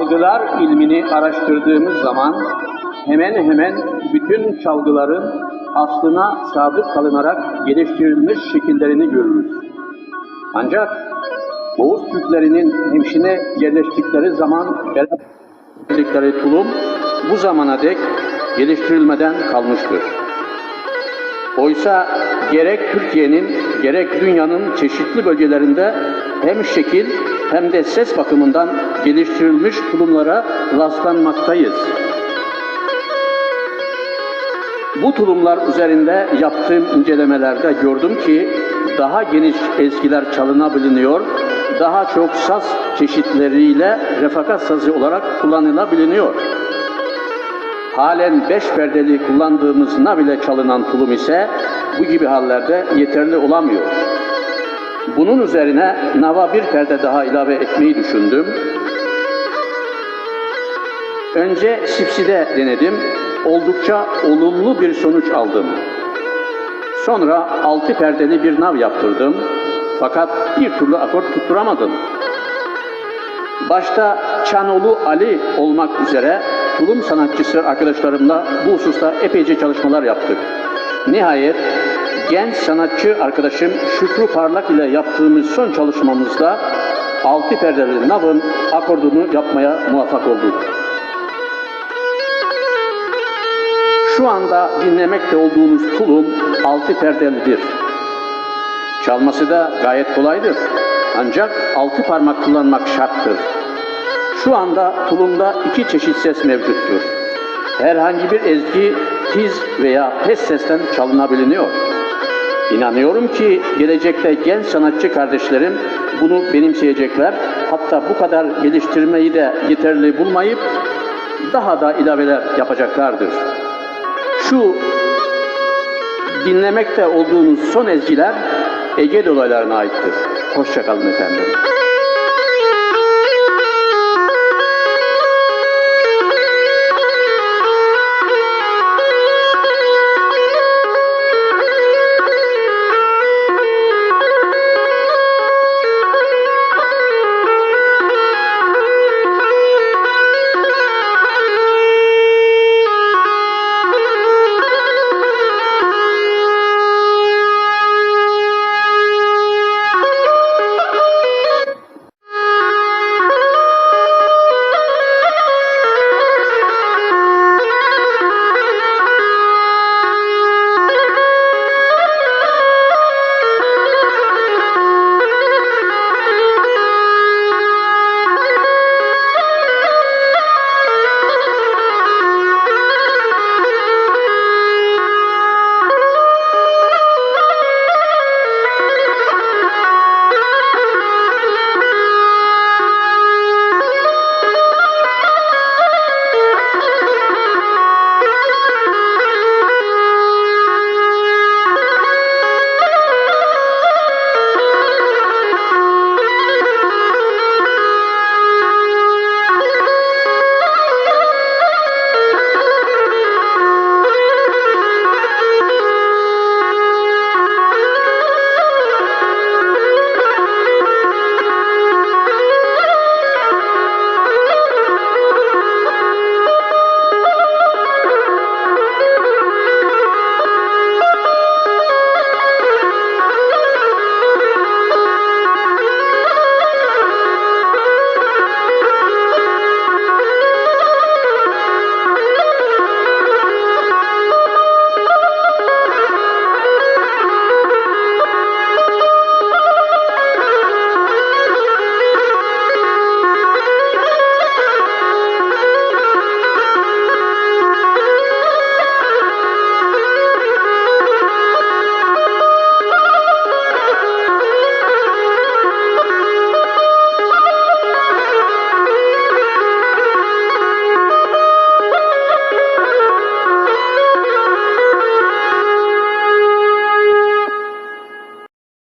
Çalgılar ilmini araştırdığımız zaman hemen hemen bütün çalgıların aslına sadık kalınarak geliştirilmiş şekillerini görürüz. Ancak Oğuz Türklerinin hemşine yerleştikleri zaman beraberlikleri tulum bu zamana dek geliştirilmeden kalmıştır. Oysa gerek Türkiye'nin gerek dünyanın çeşitli bölgelerinde hem şekil hem de ses bakımından geliştirilmiş tulumlara rastlanmaktayız. Bu tulumlar üzerinde yaptığım incelemelerde gördüm ki daha geniş ezgiler çalınabiliyor, daha çok saz çeşitleriyle refakat sazı olarak kullanılabiliyor. Halen beş perdeli kullandığımız ile çalınan tulum ise bu gibi hallerde yeterli olamıyor. Bunun üzerine nava bir perde daha ilave etmeyi düşündüm. Önce sipside denedim. Oldukça olumlu bir sonuç aldım. Sonra altı perdeli bir nav yaptırdım. Fakat bir türlü akort tutturamadım. Başta Çanolu Ali olmak üzere tulum sanatçısı arkadaşlarımla bu hususta epeyce çalışmalar yaptık. Nihayet genç sanatçı arkadaşım Şükrü Parlak ile yaptığımız son çalışmamızda altı perdeli navın akordunu yapmaya muvaffak olduk. Şu anda dinlemekte olduğunuz tulum altı perdelidir. Çalması da gayet kolaydır. Ancak altı parmak kullanmak şarttır. Şu anda tulumda iki çeşit ses mevcuttur. Herhangi bir ezgi tiz veya pes sesten çalınabiliyor. İnanıyorum ki gelecekte genç sanatçı kardeşlerim bunu benimseyecekler. Hatta bu kadar geliştirmeyi de yeterli bulmayıp daha da ilaveler yapacaklardır. Şu dinlemekte olduğunuz son ezgiler Ege dolaylarına aittir. Hoşçakalın efendim.